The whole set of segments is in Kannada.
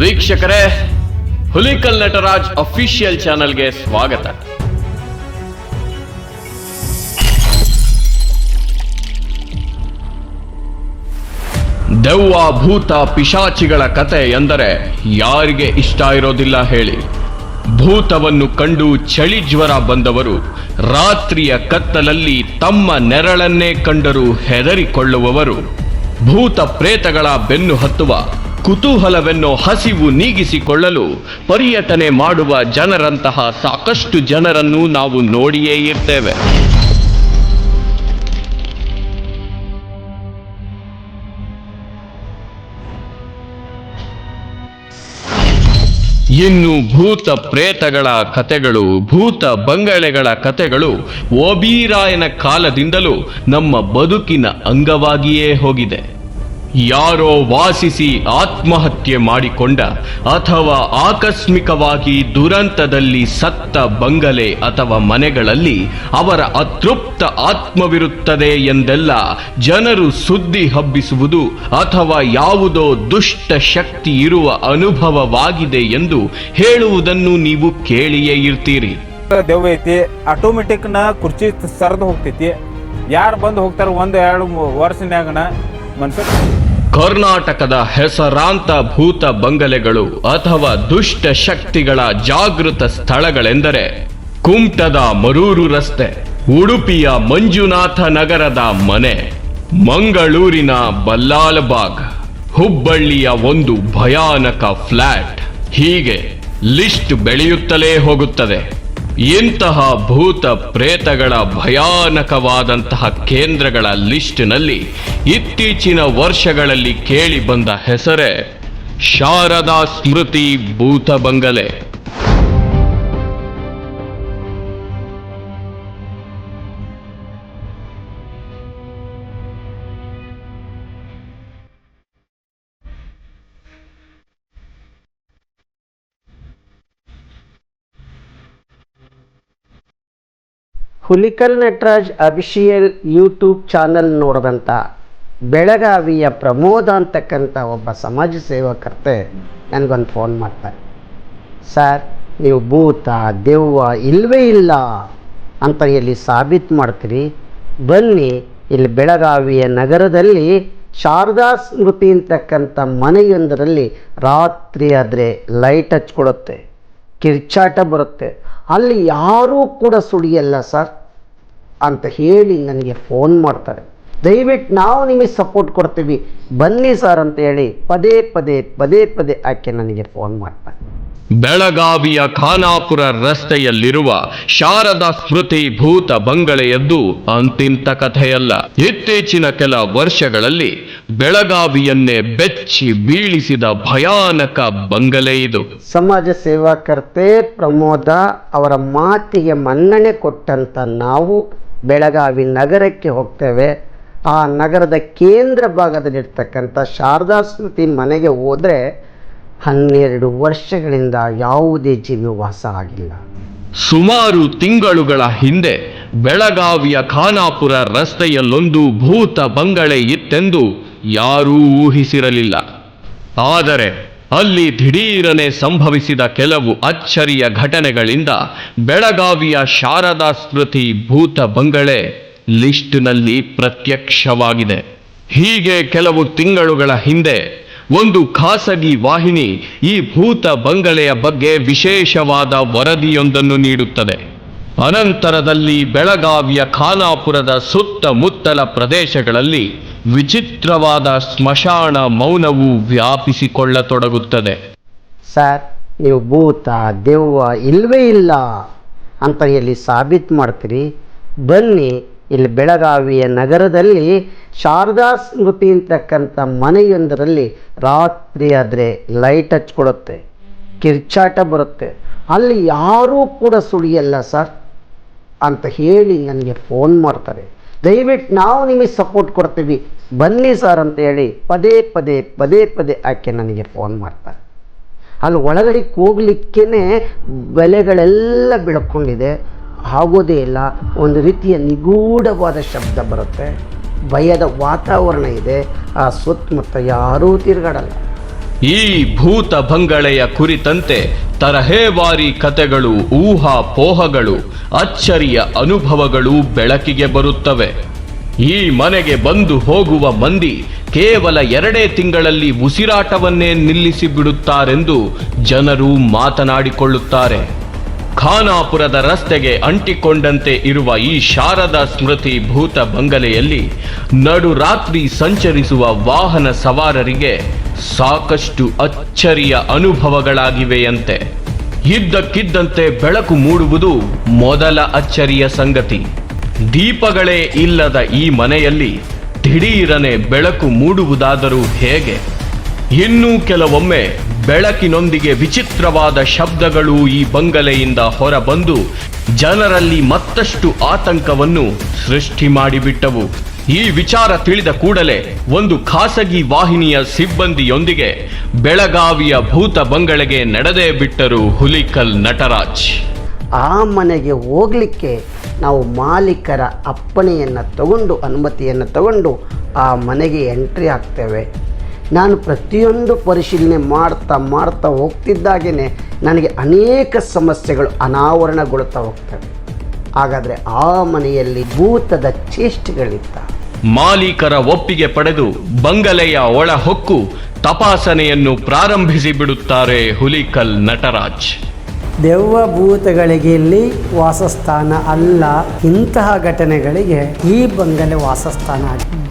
ವೀಕ್ಷಕರೇ, ಹುಲಿಕಲ್ ನಟರಾಜ್ ಅಫಿಷಿಯಲ್ ಚಾನಲ್ಗೆ ಸ್ವಾಗತ. ದೆವ್ವ ಭೂತ ಪಿಶಾಚಿಗಳ ಕತೆ ಎಂದರೆ ಯಾರಿಗೆ ಇಷ್ಟ ಇರೋದಿಲ್ಲ ಹೇಳಿ. ಭೂತವನ್ನು ಕಂಡು ಚಳಿ ಜ್ವರ ಬಂದವರು ರಾತ್ರಿಯ ಕತ್ತಲಲ್ಲಿ ತಮ್ಮ ನೆರಳನ್ನೇ ಕಂಡರೂ ಹೆದರಿಕೊಳ್ಳುವವರು. ಭೂತ ಪ್ರೇತಗಳ ಬೆನ್ನು ಹತ್ತುವ ಕುತೂಹಲವೆನ್ನೋ ಹಸಿವು ನೀಗಿಸಿಕೊಳ್ಳಲು ಪರ್ಯಟನೆ ಮಾಡುವ ಜನರಂತಹ ಸಾಕಷ್ಟು ಜನರನ್ನು ನಾವು ನೋಡಿಯೇ ಇರ್ತೇವೆ. ಇನ್ನು ಭೂತ ಪ್ರೇತಗಳ ಕತೆಗಳು ಭೂತ ಬಂಗಳೆಗಳ ಕತೆಗಳು ಓಬೀರಾಯನ ಕಾಲದಿಂದಲೂ ನಮ್ಮ ಬದುಕಿನ ಅಂಗವಾಗಿಯೇ ಹೋಗಿದೆ. ಯಾರೋ ವಾಸಿಸಿ ಆತ್ಮಹತ್ಯೆ ಮಾಡಿಕೊಂಡ ಅಥವಾ ಆಕಸ್ಮಿಕವಾಗಿ ದುರಂತದಲ್ಲಿ ಸತ್ತ ಬಂಗಲೆ ಅಥವಾ ಮನೆಗಳಲ್ಲಿ ಅವರ ಅತೃಪ್ತ ಆತ್ಮವಿರುತ್ತದೆ ಎಂದೆಲ್ಲ ಜನರು ಸುದ್ದಿ ಹಬ್ಬಿಸುವುದು ಅಥವಾ ಯಾವುದೋ ದುಷ್ಟ ಶಕ್ತಿ ಇರುವ ಅನುಭವವಾಗಿದೆ ಎಂದು ಹೇಳುವುದನ್ನು ನೀವು ಕೇಳಿಯೇ ಇರ್ತೀರಿ. ಐತಿ ಆಟೋಮೆಟಿಕ್ನ ಕುರ್ಚಿ ಸರಿದು ಹೋಗ್ತೈತಿ. ಯಾರು ಬಂದು ಹೋಗ್ತಾರೆ ಒಂದು ಎರಡು ವರ್ಷನ್ಯಾಗನ ಕರ್ನಾಟಕದ ಹೆಸರಾಂತ ಭೂತ ಬಂಗಲೆಗಳು ಅಥವಾ ದುಷ್ಟ ಶಕ್ತಿಗಳ ಜಾಗೃತ ಸ್ಥಳಗಳೆಂದರೆ ಕುಮಟದ ಮರೂರು ರಸ್ತೆ, ಉಡುಪಿಯ ಮಂಜುನಾಥ ನಗರದ ಮನೆ, ಮಂಗಳೂರಿನ ಬಲ್ಲಾಲ್ಬಾಗ್ ಹುಬ್ಬಳ್ಳಿಯ ಒಂದು ಭಯಾನಕ ಫ್ಲಾಟ್. ಹೀಗೆ ಲಿಸ್ಟ್ ಬೆಳೆಯುತ್ತಲೇ ಹೋಗುತ್ತದೆ. ಇಂತಹ ಭೂತ ಪ್ರೇತಗಳ ಭಯಾನಕವಾದಂತಹ ಕೇಂದ್ರಗಳ ಲಿಸ್ಟ್ನಲ್ಲಿ ಇತ್ತೀಚಿನ ವರ್ಷಗಳಲ್ಲಿ ಕೇಳಿ ಬಂದ ಹೆಸರೇ ಶಾರದಾ ಸ್ಮೃತಿ ಭೂತ ಬಂಗಲೆ. Hulikal Nataraj official YouTube channel ನೋಡಿದಂಥ ಬೆಳಗಾವಿಯ ಪ್ರಮೋದ ಅಂತಕ್ಕಂಥ ಒಬ್ಬ ಸಮಾಜ ಸೇವಕರ್ತೆ ನನಗೊಂದು ಫೋನ್ ಮಾಡ್ತಾರೆ ಸರ್, ನೀವು ಭೂತ, ದೆವ್ವ ಇಲ್ಲವೇ ಇಲ್ಲ ಅಂತ ಇಲ್ಲಿ ಸಾಬೀತು ಮಾಡ್ತೀರಿ. ಬನ್ನಿ, ಇಲ್ಲಿ ಬೆಳಗಾವಿಯ ನಗರದಲ್ಲಿ ಶಾರದಾ ಸ್ಮೃತಿ ಅಂತಕ್ಕಂಥ ಮನೆಯೊಂದರಲ್ಲಿ ರಾತ್ರಿ ಆದರೆ ಲೈಟ್ ಹಚ್ಕೊಡುತ್ತೆ ಕಿರ್ಚಾಟ ಬರುತ್ತೆ. ಅಲ್ಲಿ ಯಾರೂ ಕೂಡ ಸುಳಿಯಲ್ಲ, ಸರ್. ಅಂತ ಹೇಳಿ ನನಗೆ ಫೋನ್ ಮಾಡ್ತಾರೆ. ದಯವಿಟ್ಟು ನಾವು ನಿಮಗೆ ಸಪೋರ್ಟ್ ಕೊಡ್ತೀವಿ. ಬನ್ನಿ ಸರ್ ಅಂತ ಹೇಳಿ ಪದೇ ಪದೇ ಪದೇ ಪದೇ ಆಕೆ ನನಗೆ ಫೋನ್ ಮಾಡ್ತಾರೆ. ಬೆಳಗಾವಿಯ ಖಾನಾಪುರ ರಸ್ತೆಯಲ್ಲಿರುವ ಶಾರದಾ ಸ್ಮೃತಿ ಭೂತ ಬಂಗಲೆಯದ್ದು ಅಂತಿಂತ ಕಥೆಯಲ್ಲ. ಇತ್ತೀಚಿನ ಕೆಲ ವರ್ಷಗಳಲ್ಲಿ ಬೆಳಗಾವಿಯನ್ನೇ ಬೆಚ್ಚಿ ಬೀಳಿಸಿದ ಭಯಾನಕ ಬಂಗಲೆ ಇದು. ಸಮಾಜ ಸೇವಾಕರ್ತೆ ಪ್ರಮೋದ ಅವರ ಮಾತಿಗೆ ಮನ್ನಣೆ ಕೊಟ್ಟಂತ ನಾವು ಬೆಳಗಾವಿ ನಗರಕ್ಕೆ ಹೋಗ್ತೇವೆ. ಆ ನಗರದ ಕೇಂದ್ರ ಭಾಗದಲ್ಲಿರ್ತಕ್ಕಂಥ ಶಾರದಾ ಸ್ಮೃತಿ ಮನೆಗೆ ಹೋದರೆ ಹನ್ನೆರಡು ವರ್ಷಗಳಿಂದ ಯಾವುದೇ ಜೀವಿ ವಾಸ ಆಗಿಲ್ಲ. ಸುಮಾರು ತಿಂಗಳುಗಳ ಹಿಂದೆ ಬೆಳಗಾವಿಯ ಖಾನಾಪುರ ರಸ್ತೆಯಲ್ಲೊಂದು ಭೂತ ಬಂಗಳೆ ಇತ್ತೆಂದು ಯಾರೂ ಊಹಿಸಿರಲಿಲ್ಲ. ಆದರೆ ಅಲ್ಲಿ ದಿಢೀರನೆ ಸಂಭವಿಸಿದ ಕೆಲವು ಅಚ್ಚರಿಯ ಘಟನೆಗಳಿಂದ ಬೆಳಗಾವಿಯ ಶಾರದಾ ಸ್ಮೃತಿ ಭೂತ ಬಂಗಳೆ ಲಿಸ್ಟ್ನಲ್ಲಿ ಪ್ರತ್ಯಕ್ಷವಾಗಿದೆ. ಹೀಗೆ ಕೆಲವು ತಿಂಗಳುಗಳ ಹಿಂದೆ ಒಂದು ಖಾಸಗಿ ವಾಹಿನಿ ಈ ಭೂತ ಬಂಗಲೆಯ ಬಗ್ಗೆ ವಿಶೇಷವಾದ ವರದಿಯೊಂದನ್ನು ನೀಡುತ್ತದೆ. ಅನಂತರದಲ್ಲಿ ಬೆಳಗಾವಿಯ ಖಾನಾಪುರದ ಸುತ್ತಮುತ್ತಲ ಪ್ರದೇಶಗಳಲ್ಲಿ ವಿಚಿತ್ರವಾದ ಸ್ಮಶಾನ ಮೌನವು ವ್ಯಾಪಿಸಿಕೊಳ್ಳತೊಡಗುತ್ತದೆ. ಸರ್, ನೀವು ಭೂತ, ದೆವ್ವ ಇಲ್ಲವೇ ಇಲ್ಲ ಅಂತ ಇಲ್ಲಿ ಸಾಬೀತು ಮಾಡ್ತೀರಿ. ಬನ್ನಿ, ಇಲ್ಲಿ ಬೆಳಗಾವಿಯ ನಗರದಲ್ಲಿ ಶಾರದಾ ಸ್ಮೃತಿ ಅಂತಕ್ಕಂಥ ಮನೆಯೊಂದರಲ್ಲಿ ರಾತ್ರಿ ಆದರೆ ಲೈಟ್ ಹಚ್ಕೊಡುತ್ತೆ ಕಿರ್ಚಾಟ ಬರುತ್ತೆ. ಅಲ್ಲಿ ಯಾರೂ ಕೂಡ ಸುಳಿಯಲ್ಲ ಸರ್. ಅಂತ ಹೇಳಿ ನನಗೆ ಫೋನ್ ಮಾಡ್ತಾರೆ. ದಯವಿಟ್ಟು ನಾವು ನಿಮಗೆ ಸಪೋರ್ಟ್ ಕೊಡ್ತೀವಿ. ಬನ್ನಿ ಸರ್ ಅಂತ ಹೇಳಿ ಪದೇ ಪದೇ ಪದೇ ಪದೇ ಆಕೆ ನನಗೆ ಫೋನ್ ಮಾಡ್ತಾರೆ. ಅಲ್ಲಿ ಒಳಗಡೆ ಹೋಗ್ಲಿಕ್ಕೇ ಬೆಲೆಗಳೆಲ್ಲ ಬೆಳ್ಕೊಂಡಿದೆ. ಆಗೋದೇ ಇಲ್ಲ. ಒಂದು ರೀತಿಯ ನಿಗೂಢವಾದ ಶಬ್ದ ಬರುತ್ತೆ. ಭಯದ ವಾತಾವರಣ ಇದೆ. ಆ ಸುತ್ತಮುತ್ತ ಯಾರೂ ತಿರುಗಾಡಲ್ಲ. ಈ ಭೂತ ಬಂಗಳೆಯ ಕುರಿತಂತೆ ತರಹೇವಾರಿ ಕತೆಗಳು ಊಹಾಪೋಹಗಳು ಅಚ್ಚರಿಯ ಅನುಭವಗಳು ಬೆಳಕಿಗೆ ಬರುತ್ತವೆ. ಈ ಮನೆಗೆ ಬಂದು ಹೋಗುವ ಮಂದಿ ಕೇವಲ ಎರಡೇ ತಿಂಗಳಲ್ಲಿ ಉಸಿರಾಟವನ್ನೇ ನಿಲ್ಲಿಸಿ ಬಿಡುತ್ತಾರೆಂದು ಜನರು ಮಾತನಾಡಿಕೊಳ್ಳುತ್ತಾರೆ. ಖಾನಾಪುರದ ರಸ್ತೆಗೆ ಅಂಟಿಕೊಂಡಂತೆ ಇರುವ ಈ ಶಾರದಾ ಸ್ಮೃತಿ ಭೂತ ಬಂಗಲೆಯಲ್ಲಿ ನಡುರಾತ್ರಿ ಸಂಚರಿಸುವ ವಾಹನ ಸವಾರರಿಗೆ ಸಾಕಷ್ಟು ಅಚ್ಚರಿಯ ಅನುಭವಗಳಾಗಿವೆಯಂತೆ. ಇದ್ದಕ್ಕಿದ್ದಂತೆ ಬೆಳಕು ಮೂಡುವುದು ಮೊದಲ ಅಚ್ಚರಿಯ ಸಂಗತಿ. ದೀಪಗಳೇ ಇಲ್ಲದ ಈ ಮನೆಯಲ್ಲಿ ದಿಢೀರನೆ ಬೆಳಕು ಮೂಡುವುದಾದರೂ ಹೇಗೆ? ಇನ್ನೂ ಕೆಲವೊಮ್ಮೆ ಬೆಳಕಿನೊಂದಿಗೆ ವಿಚಿತ್ರವಾದ ಶಬ್ದಗಳು ಈ ಬಂಗಲೆಯಿಂದ ಹೊರಬಂದು ಜನರಲ್ಲಿ ಮತ್ತಷ್ಟು ಆತಂಕವನ್ನು ಸೃಷ್ಟಿ ಮಾಡಿಬಿಟ್ಟವು. ಈ ವಿಚಾರ ತಿಳಿದ ಕೂಡಲೇ ಒಂದು ಖಾಸಗಿ ವಾಹಿನಿಯ ಸಿಬ್ಬಂದಿಯೊಂದಿಗೆ ಬೆಳಗಾವಿಯ ಭೂತ ಬಂಗಳೆಗೆ ನಡೆದೇ ಬಿಟ್ಟರು ಹುಲಿಕಲ್ ನಟರಾಜ್. ಆ ಮನೆಗೆ ಹೋಗಲಿಕ್ಕೆ ನಾವು ಮಾಲೀಕರ ಅಪ್ಪಣೆಯನ್ನು ತಗೊಂಡು, ಅನುಮತಿಯನ್ನು ತಗೊಂಡು ಆ ಮನೆಗೆ ಎಂಟ್ರಿ ಆಗ್ತೇವೆ. ನಾನು ಪ್ರತಿಯೊಂದು ಪರಿಶೀಲನೆ ಮಾಡ್ತಾ ಮಾಡ್ತಾ ಹೋಗ್ತಿದ್ದಾಗೇ ನನಗೆ ಅನೇಕ ಸಮಸ್ಯೆಗಳು ಅನಾವರಣಗೊಳ್ತಾ ಹೋಗ್ತವೆ. ಹಾಗಾದರೆ ಆ ಮನೆಯಲ್ಲಿ ಭೂತದ ಚೇಷ್ಟೆಗಳಿತ್ತ? ಮಾಲೀಕರ ಒಪ್ಪಿಗೆ ಪಡೆದು ಬಂಗಲೆಯ ಒಳಹೊಕ್ಕು ತಪಾಸಣೆಯನ್ನು ಪ್ರಾರಂಭಿಸಿ ಬಿಡುತ್ತಾರೆ ಹುಲಿಕಲ್ ನಟರಾಜ್. ದೆವ್ವ ಭೂತಗಳಿಗೆ ಇಲ್ಲಿ ವಾಸಸ್ಥಾನ ಅಲ್ಲ, ಇಂತಹ ಘಟನೆಗಳಿಗೆ ಈ ಬಂಗಲೆ ವಾಸಸ್ಥಾನ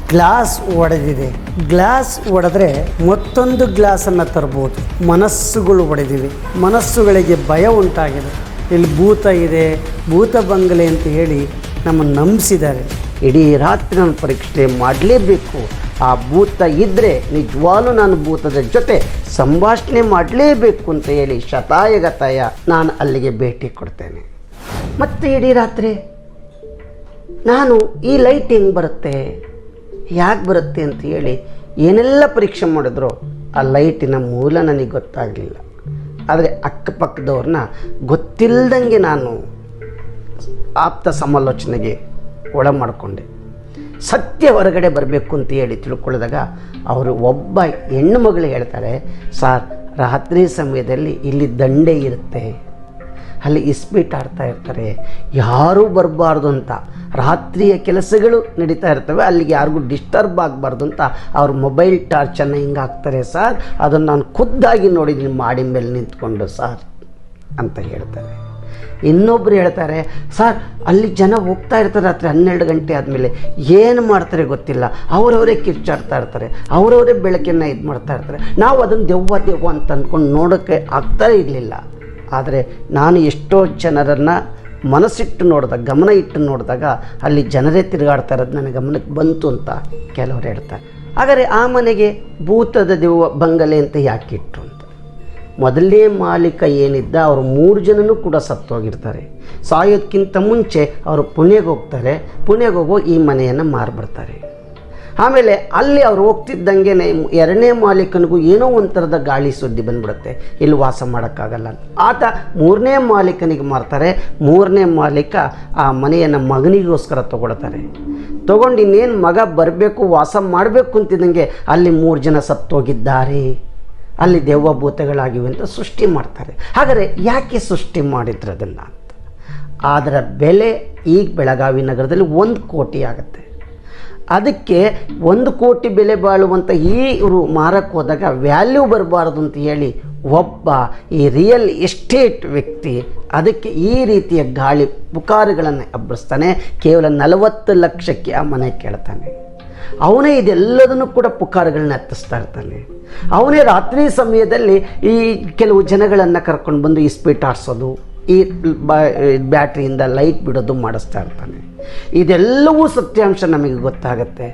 ಗ್ಲಾಸ್ ಒಡೆದಿದೆ. ಗ್ಲಾಸ್ ಒಡೆದ್ರೆ ಮತ್ತೊಂದು ಗ್ಲಾಸನ್ನು ತರ್ಬೋದು. ಮನಸ್ಸುಗಳು ಒಡೆದಿವೆ. ಮನಸ್ಸುಗಳಿಗೆ ಭಯ ಉಂಟಾಗಿದೆ. ಇಲ್ಲಿ ಭೂತ ಇದೆ. ಭೂತ ಬಂಗಲೆ ಅಂತ ಹೇಳಿ ನಮ್ಮನ್ನು ನಂಬಿಸಿದ್ದಾರೆ. ಇಡೀ ರಾತ್ರಿ ನಾನು ಪರೀಕ್ಷೆ ಮಾಡಲೇಬೇಕು. ಆ ಭೂತ ಇದ್ದರೆ ನಿಜವಾಗ್ಲೂ ನಾನು ಭೂತದ ಜೊತೆ ಸಂಭಾಷಣೆ ಮಾಡಲೇಬೇಕು ಅಂತ ಹೇಳಿ ಶತಾಯಗತಾಯ ನಾನು ಅಲ್ಲಿಗೆ ಭೇಟಿ ಕೊಡ್ತೇನೆ. ಮತ್ತೆ ಇಡೀ ರಾತ್ರಿ ನಾನು ಈ ಲೈಟ್ ಹೆಂಗೆ ಬರುತ್ತೆ? ಯಾಕೆ ಬರುತ್ತೆ ಅಂತ ಹೇಳಿ ಏನೆಲ್ಲ ಪರೀಕ್ಷೆ ಮಾಡಿದ್ರು ಆ ಲೈಟಿನ ಮೂಲ ನನಗೆ ಗೊತ್ತಾಗಲಿಲ್ಲ. ಆದರೆ ಅಕ್ಕಪಕ್ಕದವ್ರನ್ನ ಗೊತ್ತಿಲ್ಲದಂಗೆ ನಾನು ಆಪ್ತ ಸಮಾಲೋಚನೆಗೆ ಒಳ ಮಾಡಿಕೊಂಡೆ ಸತ್ಯ ಹೊರಗಡೆ ಬರಬೇಕು ಅಂತ ಹೇಳಿ ತಿಳ್ಕೊಳ್ಳಿದಾಗ ಅವರು ಒಬ್ಬ ಹೆಣ್ಣು ಮಗಳು ಹೇಳ್ತಾರೆ, ಸಾರ್, ರಾತ್ರಿ ಸಮಯದಲ್ಲಿ ಇಲ್ಲಿ ದಂಡೆ ಇರುತ್ತೆ. ಅಲ್ಲಿ ಇಸ್ಪೀಟ್ ಆಡ್ತಾ ಇರ್ತಾರೆ. ಯಾರೂ ಬರಬಾರ್ದು ಅಂತ. ರಾತ್ರಿಯ ಕೆಲಸಗಳು ನಡೀತಾ ಇರ್ತವೆ. ಅಲ್ಲಿಗೆ ಯಾರಿಗೂ ಡಿಸ್ಟರ್ಬ್ ಆಗಬಾರ್ದು ಅಂತ ಅವ್ರ ಮೊಬೈಲ್ ಟಾರ್ಚನ್ನು ಹಿಂಗೆ ಹಾಕ್ತಾರೆ, ಸರ್, ಅದನ್ನು ನಾನು ಖುದ್ದಾಗಿ ನೋಡಿದ್ದೀನಿ ಮಾಡಿ ಮೇಲೆ ನಿಂತ್ಕೊಂಡು, ಸರ್, ಅಂತ ಹೇಳ್ತಾರೆ. ಇನ್ನೊಬ್ರು ಹೇಳ್ತಾರೆ, ಸರ್, ಅಲ್ಲಿ ಜನ ಹೋಗ್ತಾ ಇರ್ತಾರೆ ರಾತ್ರಿ ಹನ್ನೆರಡು ಗಂಟೆ ಆದಮೇಲೆ. ಏನು ಮಾಡ್ತಾರೆ ಗೊತ್ತಿಲ್ಲ. ಅವರವರೇ ಕಿರ್ಚಾಡ್ತಾ ಇರ್ತಾರೆ. ಅವರವರೇ ಬೆಳಕಿನ ಇದು ಮಾಡ್ತಾ ಇರ್ತಾರೆ. ನಾವು ಅದನ್ನು ದೆವ್ವ ದೆವ್ವ ಅಂತ ಅಂದ್ಕೊಂಡು ನೋಡೋಕ್ಕೆ ಆಗ್ತಾ ಇರಲಿಲ್ಲ. ಆದರೆ ನಾನು ಎಷ್ಟೋ ಜನರನ್ನು ಮನಸ್ಸಿಟ್ಟು ನೋಡಿದಾಗ, ಗಮನ ಇಟ್ಟು ನೋಡಿದಾಗ, ಅಲ್ಲಿ ಜನರೇ ತಿರುಗಾಡ್ತಾ ಇರೋದು ನನ್ನ ಗಮನಕ್ಕೆ ಬಂತು ಅಂತ ಕೆಲವರು ಹೇಳ್ತಾರೆ. ಆದರೆ ಆ ಮನೆಗೆ ಭೂತದ ದೆವ್ವ ಬಂಗಲೆ ಅಂತ ಯಾಕೆ ಇಟ್ಟರು ಮೊದಲನೇ ಮಾಲೀಕ ಏನಿದ್ದ, ಅವರು ಮೂರು ಜನನೂ ಕೂಡ ಸತ್ತೋಗಿರ್ತಾರೆ. ಸಾಯೋದಕ್ಕಿಂತ ಮುಂಚೆ ಅವರು ಪುಣೆಗೆ ಹೋಗ್ತಾರೆ. ಪುಣೆಗೆ ಹೋಗೋ ಈ ಮನೆಯನ್ನು ಮಾರ್ಬಿಡ್ತಾರೆ. ಆಮೇಲೆ ಅಲ್ಲಿ ಅವ್ರು ಹೋಗ್ತಿದ್ದಂಗೆ ಎರಡನೇ ಮಾಲೀಕನಿಗೂ ಏನೋ ಒಂಥರದ ಗಾಳಿ ಸುದ್ದಿ ಬಂದ್ಬಿಡುತ್ತೆ. ಇಲ್ಲಿ ವಾಸ ಮಾಡೋಕ್ಕಾಗಲ್ಲ ಆತ ಮೂರನೇ ಮಾಲೀಕನಿಗೆ ಮಾರ್ತಾರೆ. ಮೂರನೇ ಮಾಲೀಕ ಆ ಮನೆಯನ್ನು ಮಗನಿಗೋಸ್ಕರ ತಗೊಳ್ತಾರೆ. ತಗೊಂಡು ಇನ್ನೇನು ಮಗ ಬರಬೇಕು, ವಾಸ ಮಾಡಬೇಕು ಅಂತಿದ್ದಂಗೆ ಅಲ್ಲಿ ಮೂರು ಜನ ಸತ್ತೋಗಿದ್ದಾರೆ. ಅಲ್ಲಿ ದೇವಭೂತಗಳಾಗಿವೆ ಭೂತಗಳಾಗಿವೆ ಅಂತ ಸೃಷ್ಟಿ ಮಾಡ್ತಾರೆ. ಹಾಗಾದರೆ ಯಾಕೆ ಸೃಷ್ಟಿ ಮಾಡಿದ್ರು ಅದನ್ನು ಅಂತ? ಅದರ ಬೆಲೆ ಈಗ ಬೆಳಗಾವಿ ನಗರದಲ್ಲಿ ಒಂದು ಕೋಟಿ ಆಗುತ್ತೆ. ಅದಕ್ಕೆ ಒಂದು ಕೋಟಿ ಬೆಲೆ ಬಾಳುವಂಥ ಈ ಇವರು ಮಾರಕ್ಕೆ ಹೋದಾಗ ವ್ಯಾಲ್ಯೂ ಬರಬಾರ್ದು ಅಂತ ಹೇಳಿ ಒಬ್ಬ ಈ ರಿಯಲ್ ಎಸ್ಟೇಟ್ ವ್ಯಕ್ತಿ ಅದಕ್ಕೆ ಈ ರೀತಿಯ ಗಾಳಿ ಪುಕಾರುಗಳನ್ನು ಅಬ್ಬರಿಸ್ತಾನೆ ಕೇವಲ ನಲವತ್ತು ಲಕ್ಷಕ್ಕೆ ಆ ಮನೆ ಕೇಳ್ತಾನೆ. ಅವನೇ ಇದೆಲ್ಲದನ್ನು ಕೂಡ ಪುಕಾರುಗಳನ್ನ ಹತ್ತಿಸ್ತಾ ಇರ್ತಾನೆ. ಅವನೇ ರಾತ್ರಿ ಸಮಯದಲ್ಲಿ ಈ ಕೆಲವು ಜನಗಳನ್ನು ಕರ್ಕೊಂಡು ಬಂದು ಇಸ್ಪೀಟ್ ಆಡಿಸೋದು, ಈ ಬ್ಯಾಟ್ರಿಯಿಂದ ಲೈಟ್ ಬಿಡೋದು ಮಾಡಿಸ್ತಾ ಇರ್ತಾನೆ. ಇದೆಲ್ಲವೂ ಸತ್ಯಾಂಶ ನಮಗೆ ಗೊತ್ತಾಗತ್ತೆ.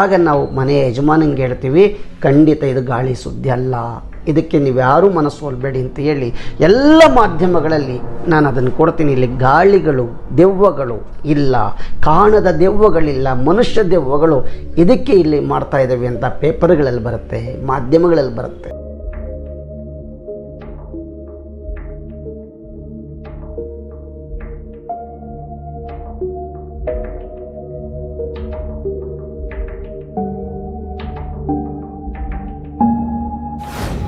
ಆಗ ನಾವು ಮನೆಯ ಯಜಮಾನಂಗೆ ಹೇಳ್ತೀವಿ, ಖಂಡಿತ ಇದು ಗಾಳಿ ಸುದ್ದಿ ಅಲ್ಲ. ಇದಕ್ಕೆ ನೀವು ಯಾರೂ ಮನಸ್ಸು ಹೋಲ್ಬೇಡಿ ಅಂತ ಹೇಳಿ ಎಲ್ಲ ಮಾಧ್ಯಮಗಳಲ್ಲಿ ನಾನು ಅದನ್ನು ಕೊಡ್ತೀನಿ. ಇಲ್ಲಿ ಗಾಳಿಗಳು, ದೆವ್ವಗಳು ಇಲ್ಲ. ಕಾಣದ ದೆವ್ವಗಳಿಲ್ಲ. ಮನುಷ್ಯ ದೆವ್ವಗಳು ಇದಕ್ಕೆ ಇಲ್ಲಿ ಮಾಡ್ತಾ ಇದ್ದಾವೆ ಅಂತ ಪೇಪರ್ಗಳಲ್ಲಿ ಬರುತ್ತೆ, ಮಾಧ್ಯಮಗಳಲ್ಲಿ ಬರುತ್ತೆ.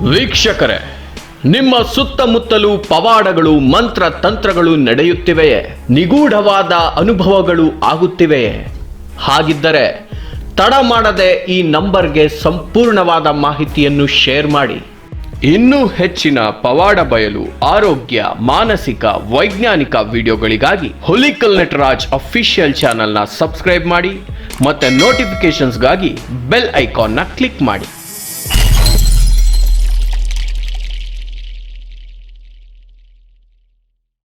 ವೀಕ್ಷಕರೇ, ನಿಮ್ಮ ಸುತ್ತಮುತ್ತಲು ಪವಾಡಗಳು ಮಂತ್ರ ತಂತ್ರಗಳು ನಡೆಯುತ್ತಿವೆಯೇ? ನಿಗೂಢವಾದ ಅನುಭವಗಳು ಆಗುತ್ತಿವೆಯೇ? ಹಾಗಿದ್ದರೆ, ತಡ ಮಾಡದೆ ಈ ನಂಬರ್ಗೆ ಸಂಪೂರ್ಣವಾದ ಮಾಹಿತಿಯನ್ನು ಶೇರ್ ಮಾಡಿ. ಇನ್ನೂ ಹೆಚ್ಚಿನ ಪವಾಡ ಬಯಲು, ಆರೋಗ್ಯ, ಮಾನಸಿಕ, ವೈಜ್ಞಾನಿಕ ವಿಡಿಯೋಗಳಿಗಾಗಿ ಹುಲಿಕಲ್ ನಟರಾಜ್ ಅಫಿಷಿಯಲ್ ಚಾನಲ್ನ ಸಬ್ಸ್ಕ್ರೈಬ್ ಮಾಡಿ ಮತ್ತೆ ನೋಟಿಫಿಕೇಶನ್ಸ್ಗಾಗಿ ಬೆಲ್ ಐಕಾನ್ನ ಕ್ಲಿಕ್ ಮಾಡಿ.